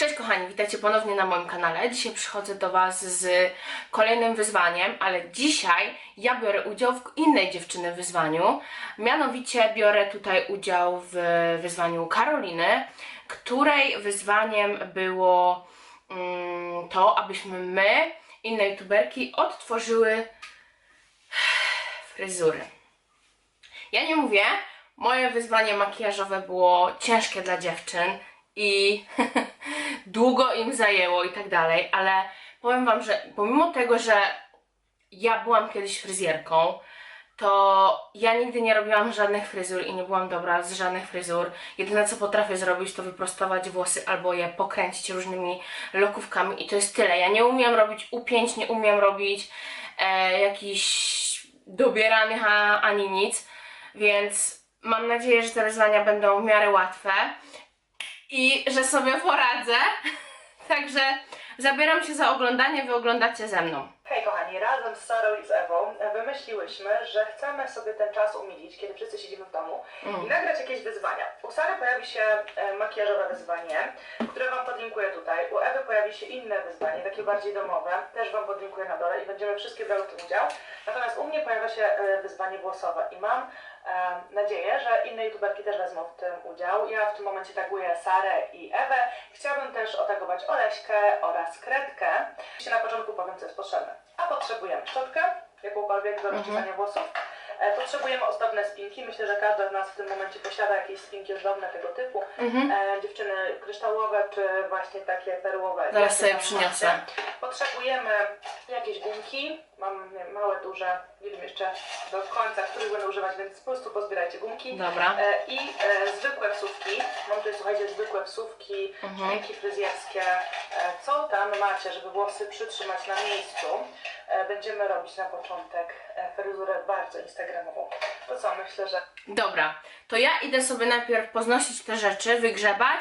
Cześć kochani, witajcie ponownie na moim kanale. Dzisiaj przychodzę do Was z kolejnym wyzwaniem, ale dzisiaj ja biorę udział w innej dziewczyny wyzwaniu. Mianowicie biorę tutaj udział w wyzwaniu Karoliny, której wyzwaniem było mm, to, abyśmy my, inne youtuberki, odtworzyły fryzury. Ja nie mówię, moje wyzwanie makijażowe było ciężkie dla dziewczyn i długo im zajęło i tak dalej, ale powiem Wam, że pomimo tego, że ja byłam kiedyś fryzjerką, to ja nigdy nie robiłam żadnych fryzur i nie byłam dobra z żadnych fryzur. Jedyne co potrafię zrobić to wyprostować włosy albo je pokręcić różnymi lokówkami i to jest tyle. Ja nie umiem robić upięć, nie umiem robić e, jakichś dobieranych ani nic, więc mam nadzieję, że te wyzwania będą w miarę łatwe i że sobie poradzę. Także zabieram się za oglądanie, wy oglądacie ze mną. Hej kochani, razem z Sarą i z Ewą wymyśliłyśmy, że chcemy sobie ten czas umilić, kiedy wszyscy siedzimy w domu Mm. i nagrać jakieś wyzwania. U Sary pojawi się e, makijażowe wyzwanie, które Wam podlinkuję tutaj. U Ewy pojawi się inne wyzwanie, takie bardziej domowe, też Wam podlinkuję na dole i będziemy wszystkie brały w tym udział. Natomiast u mnie pojawia się e, wyzwanie włosowe i mam nadzieję, że inne youtuberki też wezmą w tym udział. Ja w tym momencie taguję Sarę i Ewę. Chciałabym też otagować Oleśkę oraz Kredkę. Jeszcze na początku powiem, co jest potrzebne. A potrzebujemy szczotkę, jakąkolwiek do rozczesania włosów. E, Potrzebujemy ozdobne spinki. Myślę, że każda z nas w tym momencie posiada jakieś spinki ozdobne tego typu. Mhm. E, dziewczyny kryształowe, czy właśnie takie perłowe. Zaraz sobie przyniosę. Potrzebujemy jakieś gumki. Mam nie małe, duże. Nie wiem jeszcze do końca, których będę używać, więc po prostu pozbierajcie gumki. Dobra. E, I e, zwykłe wsówki. Mam tutaj, słuchajcie, zwykłe wsówki, Mhm. fryzjerskie. E, co tam macie, żeby włosy przytrzymać na miejscu? E, będziemy robić na początek e, fryzurę bardzo instagramową. To co, myślę, że Dobra, to ja idę sobie najpierw poznosić te rzeczy, wygrzebać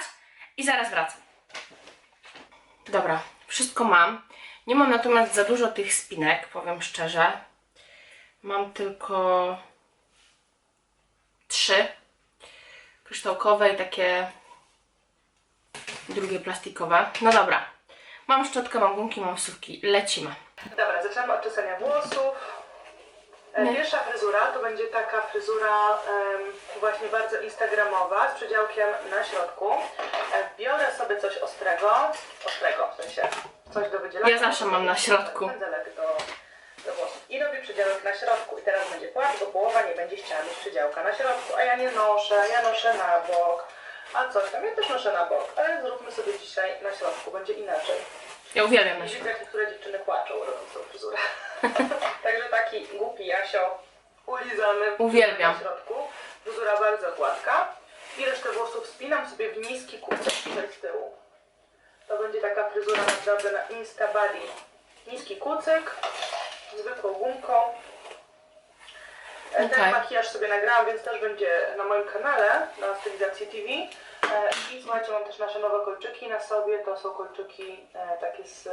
i zaraz wracam. Dobra, wszystko mam. Nie mam natomiast za dużo tych spinek, powiem szczerze. Mam tylko trzy kryształkowe i takie drugie plastikowe. No dobra, mam szczotkę, mam gumki, mam sówki. Lecimy. Dobra, zaczynamy od czesania włosów. E, Nie. Pierwsza fryzura to będzie taka fryzura właśnie bardzo instagramowa z przedziałkiem na środku. E, biorę sobie coś ostrego, ostrego w sensie coś do wydzielania. Ja zawsze mam na środku. Pędzelek do, do włosów. I robię przedziałek na środku. I teraz będzie płat, bo połowa nie będzie chciała mieć przedziałka na środku. A ja nie noszę, ja noszę na bok. A coś tam, ja też noszę na bok. Ale zróbmy sobie dzisiaj na środku, będzie inaczej. Ja uwielbiam na Widzę, środku. jak niektóre dziewczyny płaczą robiąc tą fryzurę. Także taki głupi Jasio ulizany Uwielbiam. na środku. Fryzura bardzo gładka. I resztę włosów spinam sobie w niski tutaj z tyłu. To będzie taka fryzura naprawdę na Insta Body. Niski kucyk, zwykłą gumką. E. Ten makijaż sobie nagrałam, więc też będzie na moim kanale, na stylizacji TV. E, I słuchajcie, mam też nasze nowe kolczyki na sobie. To są kolczyki e, takie z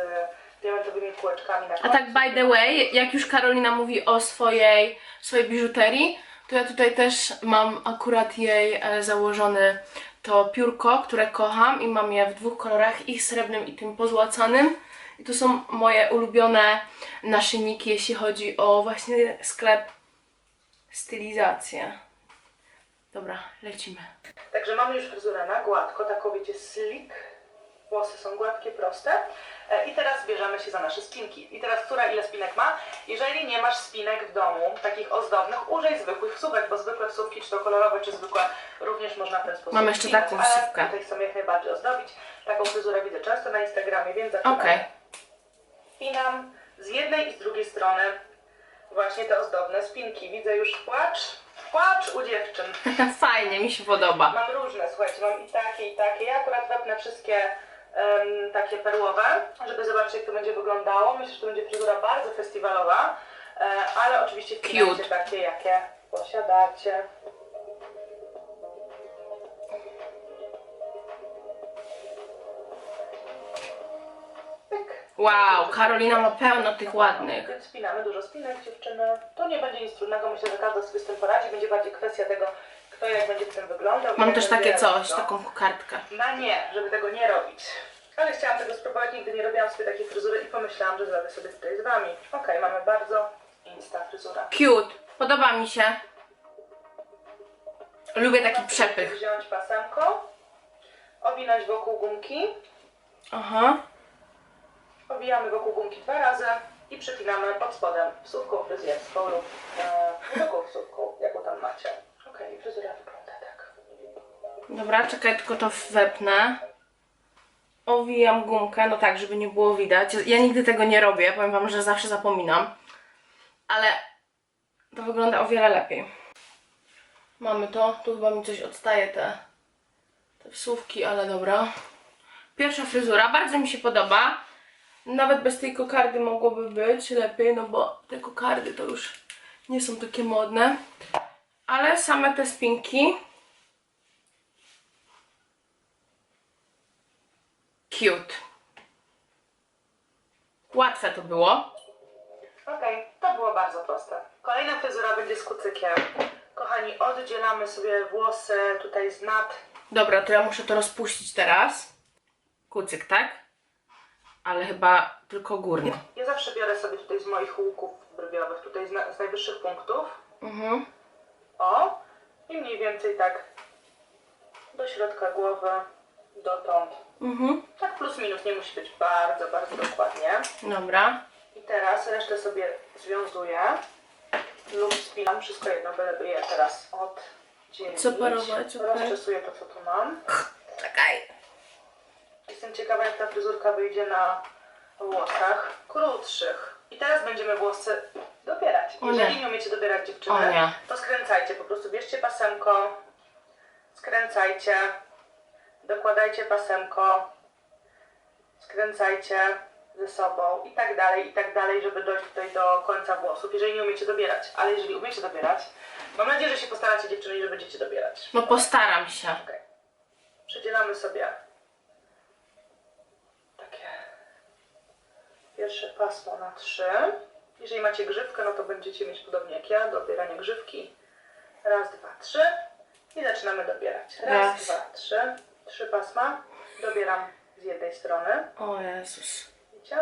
diamentowymi kółeczkami na A końcu. tak by the way, jak już Karolina mówi o swojej, swojej biżuterii, to ja tutaj też mam akurat jej założone to piórko, które kocham i mam je w dwóch kolorach, i srebrnym i tym pozłacanym. I to są moje ulubione naszyjniki, jeśli chodzi o właśnie sklep stylizację. Dobra, lecimy. Także mamy już fryzurę na gładko, taką wiecie slick. Włosy są gładkie, proste. E, I teraz bierzemy się za nasze spinki. I teraz która ile spinek ma? Jeżeli nie masz spinek w domu, takich ozdobnych, użyj zwykłych wsówek, bo zwykłe wsówki, czy to kolorowe, czy zwykłe, również można w ten sposób Mam jeszcze spinać, taką ale wsówkę. tutaj chcę jak najbardziej ozdobić. Taką fryzurę widzę często na Instagramie, więc zaczynamy. Okej. Spinam z jednej i z drugiej strony właśnie te ozdobne spinki. Widzę już płacz, płacz u dziewczyn. Fajnie, mi się podoba. Mam różne, słuchajcie, mam i takie, i takie. Ja akurat wepnę wszystkie em, takie perłowe, żeby zobaczyć jak to będzie wyglądało. Myślę, że to będzie fryzura bardzo festiwalowa, e, ale oczywiście wpinajcie Cute. takie, jakie posiadacie. Wow, Karolina ma pełno tych ładnych. Więc spinamy dużo spinek dziewczyny. To nie będzie nic trudnego, myślę, że każda sobie z tym poradzi. Będzie bardziej kwestia tego, kto jak będzie w tym wyglądał. Mam też takie coś, taką kokardkę. Na nie, żeby tego nie robić. Ale chciałam tego spróbować, nigdy nie robiłam sobie takiej fryzury i pomyślałam, że zrobię sobie tutaj z wami. Okej, mamy bardzo insta fryzura. Cute. Podoba mi się. Lubię taki przepych. Wziąć pasemko, owinąć wokół gumki, Aha. owijamy wokół gumki dwa razy i przypinamy pod spodem wsówką fryzjerską lub e, zwykłą wsówką, jaką tam macie. Okej, fryzura wygląda tak. Dobra, czekaj, tylko to wepnę. Owijam gumkę, no tak, żeby nie było widać. Ja nigdy tego nie robię, powiem wam, że zawsze zapominam. Ale to wygląda o wiele lepiej. Mamy to, tu chyba mi coś odstaje te, te wsówki, ale dobra. Pierwsza fryzura, bardzo mi się podoba. Nawet bez tej kokardy mogłoby być lepiej, no bo te kokardy to już nie są takie modne. Ale same te spinki Cute. Łatwe to było. Okej, to było bardzo proste. Kolejna fryzura będzie z kucykiem. Kochani, oddzielamy sobie włosy tutaj z nad. Dobra, to ja muszę to rozpuścić teraz. Kucyk, tak? Ale chyba tylko górny. Ja zawsze biorę sobie tutaj z moich łuków brwiowych, tutaj z, na, z najwyższych punktów. Mhm. O, i mniej więcej tak do środka głowy, dotąd. Mhm. Tak plus minus, nie musi być bardzo, bardzo dokładnie. Dobra. I teraz resztę sobie związuję lub spinam, wszystko jedno, byleby je teraz oddzielić. Separować, okej. Rozczesuję to, co tu mam. Czekaj. Jestem ciekawa, jak ta fryzurka wyjdzie na włosach krótszych. I teraz będziemy włosy dobierać. O nie. Jeżeli nie umiecie dobierać dziewczyny, nie. to skręcajcie. Po prostu bierzcie pasemko, skręcajcie, dokładajcie pasemko, skręcajcie ze sobą i tak dalej, i tak dalej, żeby dojść tutaj do końca włosów, jeżeli nie umiecie dobierać. Ale jeżeli umiecie dobierać, mam nadzieję, że się postaracie dziewczyny i że będziecie dobierać. No postaram się. Okej. Przedzielamy sobie takie pierwsze pasmo na trzy. Jeżeli macie grzywkę, no to będziecie mieć podobnie jak ja, dobieranie grzywki. Raz, dwa, trzy. I zaczynamy dobierać. Raz, Raz. dwa, trzy. Trzy pasma. Dobieram z jednej strony. O Jezus. Widzicie?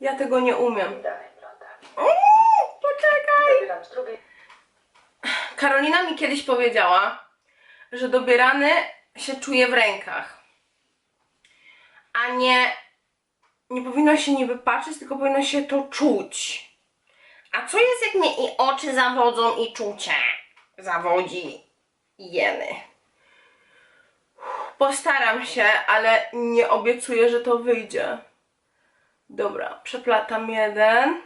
Ja tego nie umiem. I dalej plotę. Uuu, poczekaj. Dobieram z drugiej. Karolina mi kiedyś powiedziała, że dobierany się czuje w rękach. A nie, nie powinno się niby patrzeć, tylko powinno się to czuć. A co jest, jak mnie i oczy zawodzą, i czucie zawodzi jeny? Postaram się, ale nie obiecuję, że to wyjdzie. Dobra, przeplatam jeden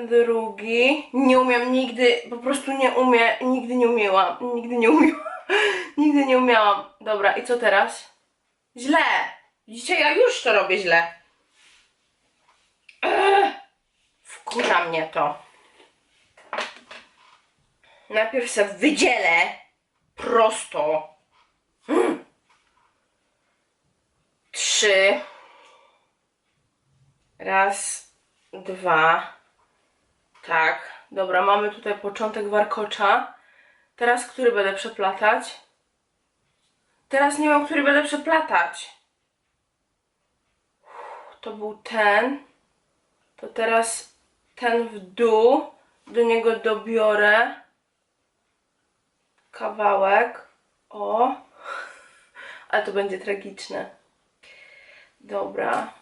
drugi. Nie umiem nigdy, po prostu nie umiem, nigdy nie umiałam, nigdy nie umiałam, nigdy nie umiałam. Dobra, i co teraz? Źle. Dzisiaj ja już to robię źle. Ech, wkurza mnie to. Najpierw se wydzielę prosto. Hmm. Trzy. Raz, dwa. Tak, dobra, mamy tutaj początek warkocza. Teraz który będę przeplatać? Teraz nie wiem, który będę przeplatać. To był ten. To teraz ten w dół. Do niego dobiorę kawałek. O. Ale to będzie tragiczne. Dobra.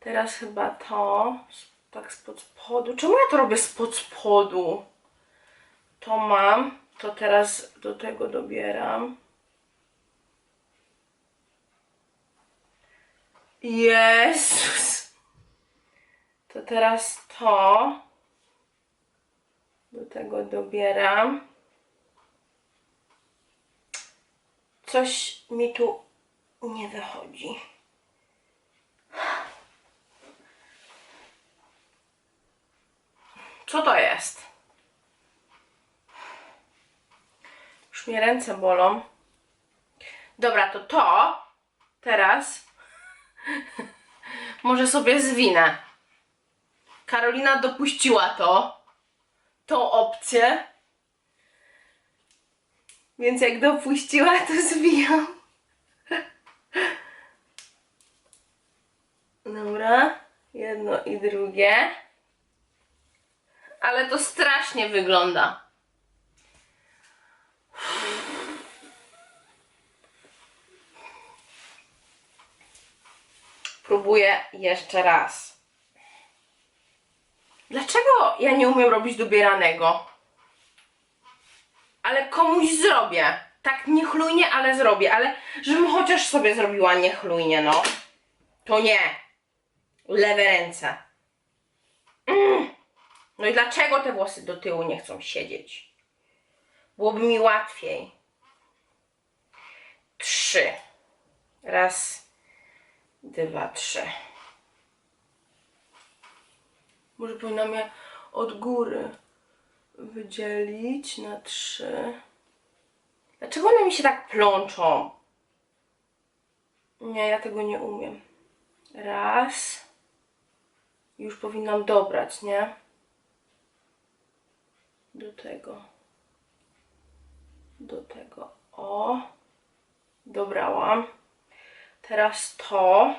Teraz chyba to. Tak spod spodu. Czemu ja to robię spod spodu? To mam. To teraz do tego dobieram. Jezus. Teraz to. Do tego dobieram. Coś mi tu nie wychodzi. Co to jest? Już mnie ręce bolą. Dobra, to to teraz może sobie zwinę. Karolina dopuściła to, tą opcję. Więc jak dopuściła, to zwijam. Dobra, jedno i drugie. Ale to strasznie wygląda. Próbuję jeszcze raz. Dlaczego ja nie umiem robić dobieranego? Ale komuś zrobię. Tak niechlujnie, ale zrobię. Ale żebym chociaż sobie zrobiła niechlujnie, no. To nie. Lewe ręce. Mm. No i dlaczego te włosy do tyłu nie chcą siedzieć? Byłoby mi łatwiej. Trzy. Raz, dwa, trzy. Może powinnam je od góry wydzielić na trzy. Dlaczego one mi się tak plączą? Nie, ja tego nie umiem. Raz. Już powinnam dobrać, nie? Do tego. Do tego. O. Dobrałam. Teraz to.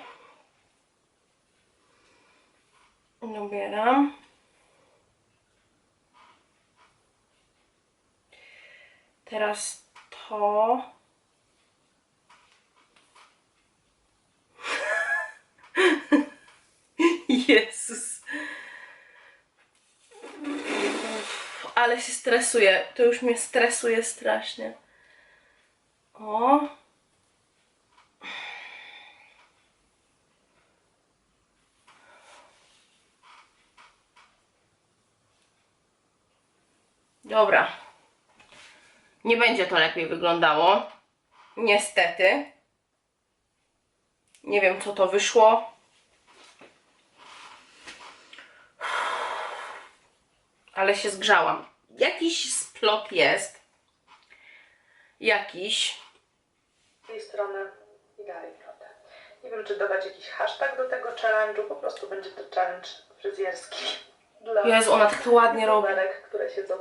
Dobieram. Teraz to. Jezus. Ale się stresuje. To już mnie stresuje strasznie. O. Dobra. Nie będzie to lepiej wyglądało. Niestety. Nie wiem, co to wyszło. Ale się zgrzałam. Jakiś splot jest. Jakiś. Z tej strony i dalej prawda. Nie wiem, czy dodać jakiś hashtag do tego challenge'u, po prostu będzie to challenge fryzjerski. Dla Jezu, ona tak to ładnie robi. które siedzą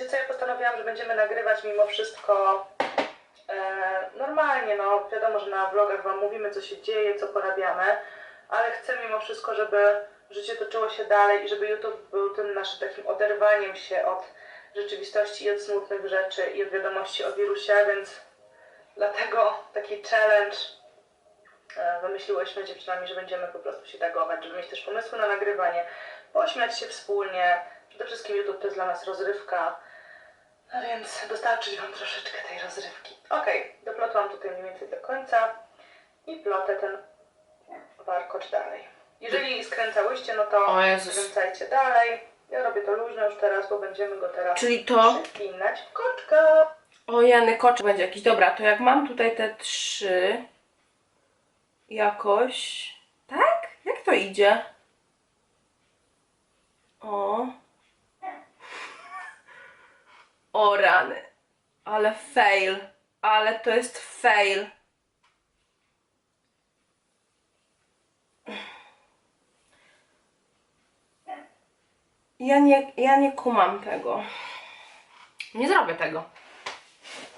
Wiecie co, ja postanowiłam, że będziemy nagrywać mimo wszystko e, normalnie, no wiadomo, że na vlogach Wam mówimy, co się dzieje, co porabiamy, ale chcę mimo wszystko, żeby życie toczyło się dalej i żeby YouTube był tym naszym takim oderwaniem się od rzeczywistości i od smutnych rzeczy i od wiadomości o wirusie, więc dlatego taki challenge e, wymyśliłyśmy dziewczynami, że będziemy po prostu się tagować, żeby mieć też pomysły na nagrywanie, pośmiać się wspólnie. Przede wszystkim YouTube to jest dla nas rozrywka, a więc dostarczyć Wam troszeczkę tej rozrywki. Okej, doplotłam tutaj mniej więcej do końca i plotę ten warkocz dalej. Jeżeli skręcałyście, no to O Jezus. skręcajcie dalej. Ja robię to luźno już teraz, bo będziemy go teraz Czyli to. przypinać w koczka. O, Jany koczek będzie jakiś. Dobra, to jak mam tutaj te trzy. Jakoś. Tak? Jak to idzie? O. O rany. Ale fail. Ale to jest fail. Ja nie, ja nie kumam tego. Nie zrobię tego.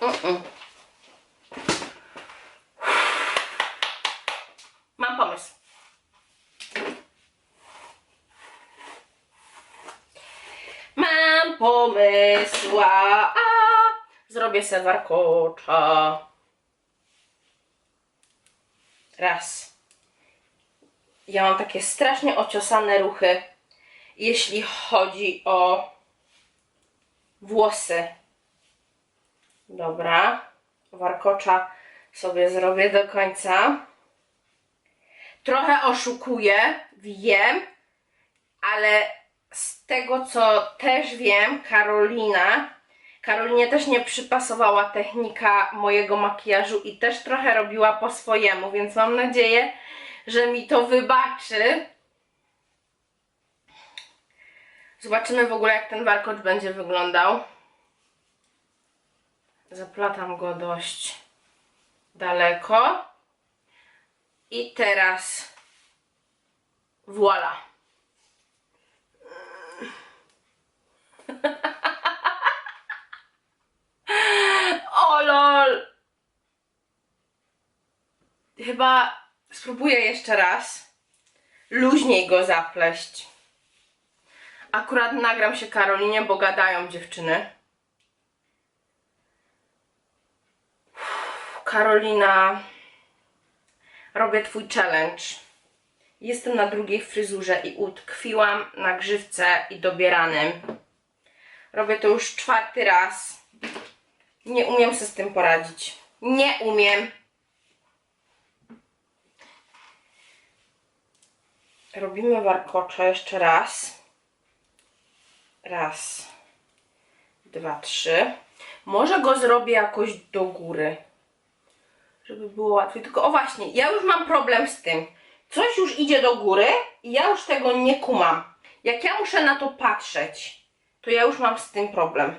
Mm-mm. Mam pomysł. Mam pomysła, a zrobię se warkocza. Raz. Ja mam takie strasznie ociosane ruchy, jeśli chodzi o włosy. Dobra. Warkocza sobie zrobię do końca. Trochę oszukuję, wiem, ale z tego co też wiem, Karolina, Karolinie też nie przypasowała technika mojego makijażu i też trochę robiła po swojemu, więc mam nadzieję, że mi to wybaczy. Zobaczymy w ogóle jak ten warkocz będzie wyglądał. Zaplatam go dość daleko. I teraz voila. O lol. Chyba, spróbuję jeszcze raz luźniej go zapleść. Akurat nagram się Karolinie, bo gadają dziewczyny. Karolina, robię twój challenge. Jestem na drugiej fryzurze i utkwiłam na grzywce i dobieranym. Robię to już czwarty raz. Nie umiem sobie z tym poradzić. Nie umiem. Robimy warkocze jeszcze raz. Raz, dwa, trzy. Może go zrobię jakoś do góry, żeby było łatwiej. Tylko o właśnie, ja już mam problem z tym. Coś już idzie do góry i ja już tego nie kumam. Jak ja muszę na to patrzeć, to ja już mam z tym problem.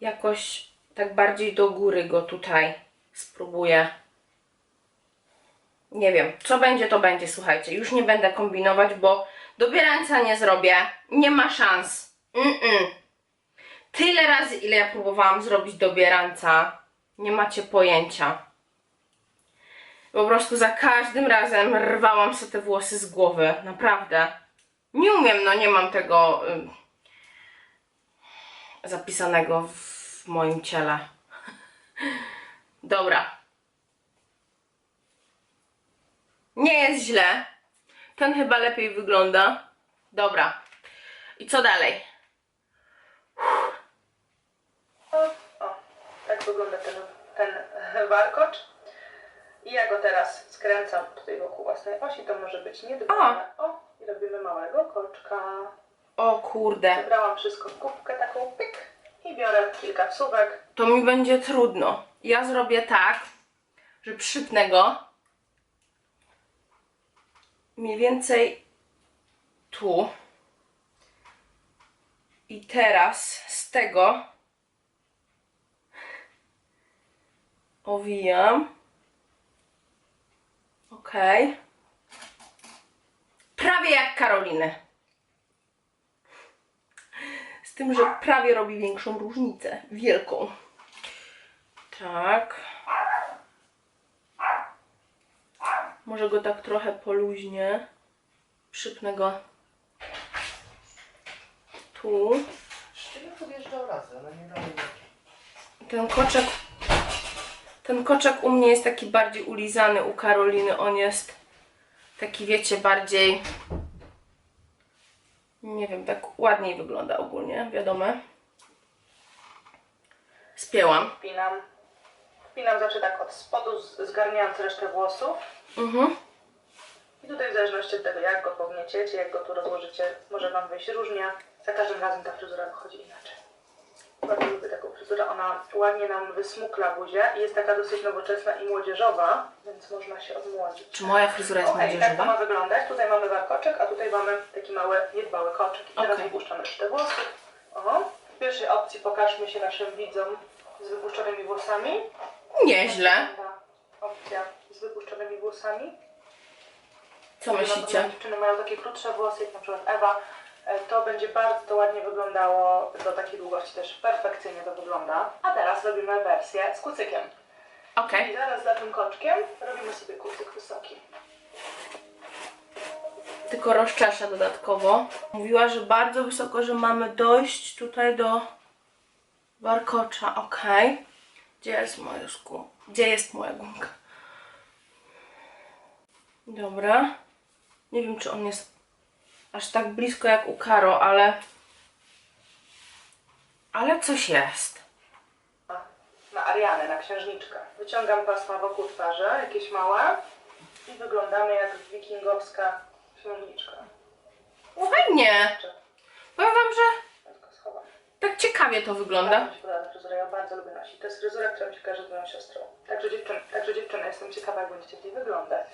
Jakoś tak bardziej do góry go tutaj spróbuję. Nie wiem, co będzie, to będzie, słuchajcie. Już nie będę kombinować, bo dobierańca nie zrobię. Nie ma szans. Mm-mm. Tyle razy, ile ja próbowałam zrobić dobierańca, nie macie pojęcia. Po prostu za każdym razem rwałam sobie te włosy z głowy. Naprawdę. Nie umiem, no nie mam tego ym, zapisanego w moim ciele. Dobra. Nie jest źle. Ten chyba lepiej wygląda. Dobra. I co dalej? O, o, tak wygląda ten, ten warkocz. I ja go teraz skręcam tutaj wokół własnej osi, to może być niedbane. O, i robimy małego koczka. O kurde. Wybrałam wszystko w kubkę taką, pyk. I biorę kilka wsówek. To mi będzie trudno. Ja zrobię tak, że przypnę go mniej więcej tu. I teraz z tego owijam. Ok. Prawie jak Karoliny. Z tym, że prawie robi większą różnicę. Wielką. Tak. Może go tak trochę poluźnię. Przypnę go tu. Ten koczek. Ten koczek u mnie jest taki bardziej ulizany, u Karoliny on jest taki, wiecie, bardziej. Nie wiem, tak ładniej wygląda ogólnie, wiadomo. Spięłam. Wpinam. Wpinam zawsze tak od spodu, zgarniając resztę włosów. Mhm. I tutaj w zależności od tego, jak go pognieciecie, jak go tu rozłożycie, może Wam wyjść różnie. Za każdym razem ta fryzura wychodzi inaczej. Bardzo lubię taką fryzurę. Ona ładnie nam wysmukla buzię i jest taka dosyć nowoczesna i młodzieżowa, więc można się odmłodzić. Czy moja fryzura jest Okej, tak to ma młodzieżowa? wyglądać. Tutaj mamy warkoczek, a tutaj mamy taki mały, niedbały koczek. I teraz Okej. wypuszczamy resztę włosów. O. W pierwszej opcji pokażmy się naszym widzom z wypuszczonymi włosami. Nieźle. Ta opcja z wypuszczonymi włosami. Co myślicie? Dziewczyny mają takie krótsze włosy, jak na przykład Ewa. E, To będzie bardzo to ładnie wyglądało do takiej długości też perfekcyjnie to wygląda. A teraz robimy wersję z kucykiem. Okej. I zaraz za tym koczkiem robimy sobie kucyk wysoki. tylko rozczeszę dodatkowo. Mówiła, że bardzo wysoko, że mamy dojść tutaj do warkocza. Ok. Gdzie jest moja szkło? Gdzie jest moja gumka? Dobra. Nie wiem, czy on jest aż tak blisko jak u Karo, ale... Ale coś jest. Na Arianę, na księżniczkę. Wyciągam pasma wokół twarzy, jakieś małe. I wyglądamy jak wikingowska księżniczka. Fajnie. Czy- Powiem wam, że ja tylko schowam. tak ciekawie to wygląda. Bardzo mi się podoba ta fryzura, ja bardzo lubię nosić. To jest fryzura, która mi się kojarzy z moją siostrą. Także dziewczyny, także dziewczyny, jestem ciekawa, jak będziecie w niej wyglądać.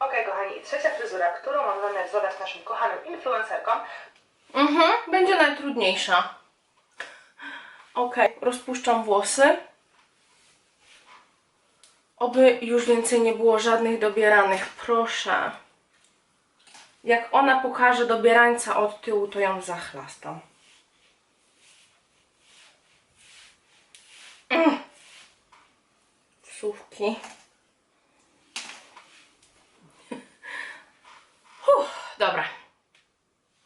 Okej, kochani, i trzecia fryzura, którą mam zamiar zadać naszym kochanym influencerkom, Mhm, będzie najtrudniejsza. Ok, rozpuszczam włosy. Oby już więcej nie było żadnych dobieranych, proszę. jak ona pokaże dobierańca od tyłu, to ją zachlastam. Mm. Uff, dobra.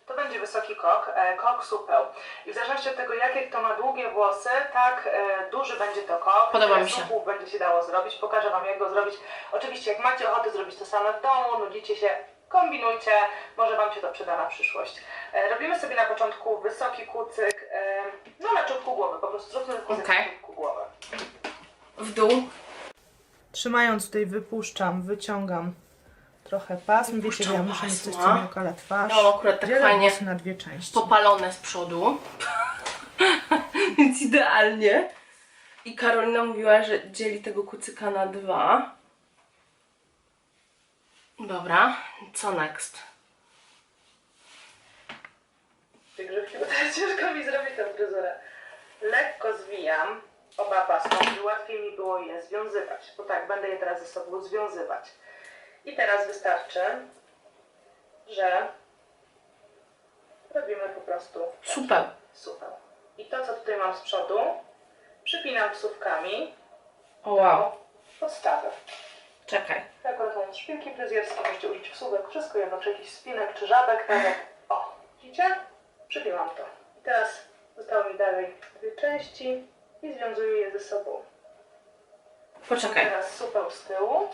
To będzie wysoki kok supeł. I w zależności od tego, jakie kto ma długie włosy, tak e, duży będzie to kok. Podoba mi się. będzie się dało zrobić. Pokażę Wam, jak go zrobić. Oczywiście, jak macie ochotę zrobić to same w domu, nudzicie się, kombinujcie. Może Wam się to przyda na przyszłość. E, robimy sobie na początku wysoki kucyk, e, no na czubku głowy. Po prostu zróbmy kucyk Okej. na czubku głowy. W dół. Trzymając tutaj wypuszczam, wyciągam trochę pasm. Wiecie, że ja muszę mieć coś, co mi okala twarz. Mam akurat tak Dzielę fajnie na dwie części. popalone z przodu. Więc idealnie. I Karolina mówiła, że dzieli tego kucyka na dwa. Dobra, co next? Te grzywki, bo teraz ciężko mi zrobić tę fryzurę. Lekko zwijam oba pasma, żeby łatwiej mi było je związywać, bo tak, będę je teraz ze sobą związywać. I teraz wystarczy, że robimy po prostu Super. supeł. I to, co tutaj mam z przodu, przypinam wsówkami O wow. do podstawy. Czekaj. Akurat mam szpilki fryzjerskie, możecie użyć wsówek, wszystko jedno, czy jakiś spinek, czy żabek, tak jak, o, widzicie? Przypięłam to. I teraz zostały mi dalej dwie części i związuję je ze sobą. Poczekaj. Teraz supeł z tyłu.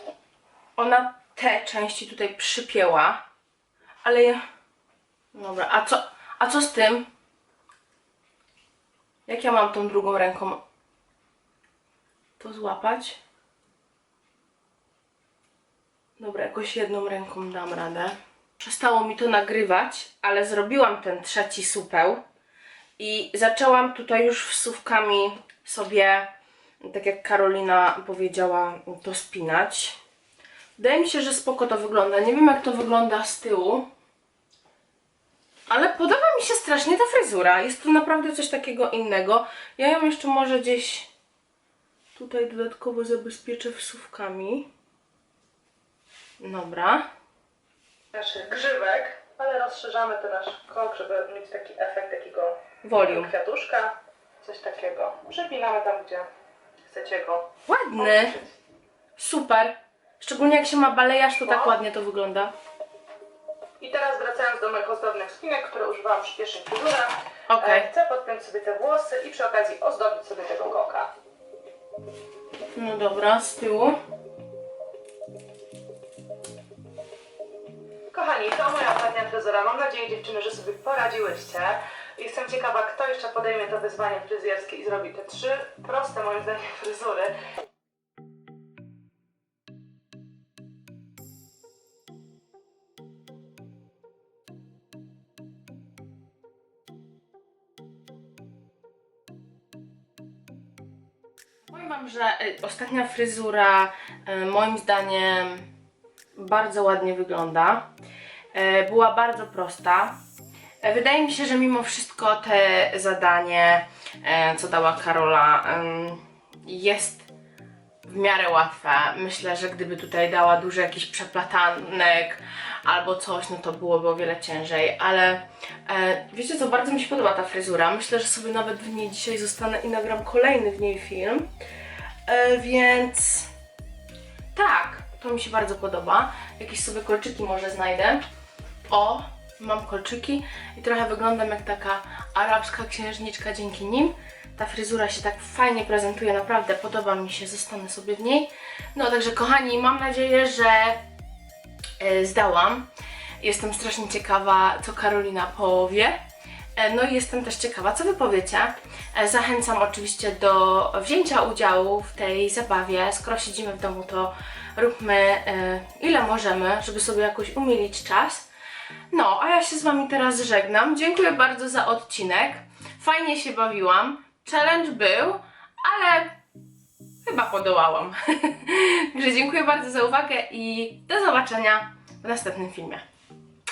Ona te części tutaj przypięła, ale ja... Dobra, a co, a co z tym? Jak ja mam tą drugą ręką to złapać? Dobra, jakoś jedną ręką dam radę. Przestało mi to nagrywać, ale zrobiłam ten trzeci supeł i zaczęłam tutaj już wsówkami sobie, tak jak Karolina powiedziała, to spinać. Wydaje mi się, że spoko to wygląda. Nie wiem jak to wygląda z tyłu. Ale podoba mi się strasznie ta fryzura. Jest to naprawdę coś takiego innego. Ja ją jeszcze może gdzieś tutaj dodatkowo zabezpieczę wsówkami. Dobra. Naszych grzywek, ale rozszerzamy ten nasz kok, żeby mieć taki efekt takiego Volume. kwiatuszka. Coś takiego. Przypinamy tam, gdzie chcecie go Ładny. Super. Szczególnie jak się ma balejarz, to tak ładnie to wygląda. I teraz wracając do moich ozdobnych spinek, które używałam przy pierwszych. Okej. E, Chcę podpiąć sobie te włosy i przy okazji ozdobić sobie tego koka. No dobra, z tyłu. Kochani, to moja ostatnia fryzura. Mam nadzieję, dziewczyny, że sobie poradziłyście. Jestem ciekawa, kto jeszcze podejmie to wyzwanie fryzjerskie i zrobi te trzy proste, moim zdaniem, fryzury. Powiem Wam, że y, ostatnia fryzura y, moim zdaniem bardzo ładnie wygląda. Y, Była bardzo prosta. Wydaje mi się, że mimo wszystko te zadanie, co dała Karola, jest w miarę łatwe. Myślę, że gdyby tutaj dała dużo jakichś przeplatanek albo coś, no to byłoby o wiele ciężej, ale e, wiecie co, bardzo mi się podoba ta fryzura. Myślę, że sobie nawet w niej dzisiaj zostanę i nagram kolejny w niej film. E, więc tak, to mi się bardzo podoba. Jakieś sobie kolczyki może znajdę. O, mam kolczyki i trochę wyglądam jak taka arabska księżniczka dzięki nim. Ta fryzura się tak fajnie prezentuje, naprawdę podoba mi się, zostanę sobie w niej. No także kochani, mam nadzieję, że zdałam. Jestem strasznie ciekawa, co Karolina powie. E, No i jestem też ciekawa, co Wy powiecie. E, Zachęcam oczywiście do wzięcia udziału w tej zabawie. Skoro siedzimy w domu, to róbmy e, ile możemy, żeby sobie jakoś umilić czas. No, a ja się z Wami teraz żegnam. Dziękuję bardzo za odcinek. Fajnie się bawiłam. Challenge był, ale chyba podołałam. Także dziękuję bardzo za uwagę i do zobaczenia w następnym filmie.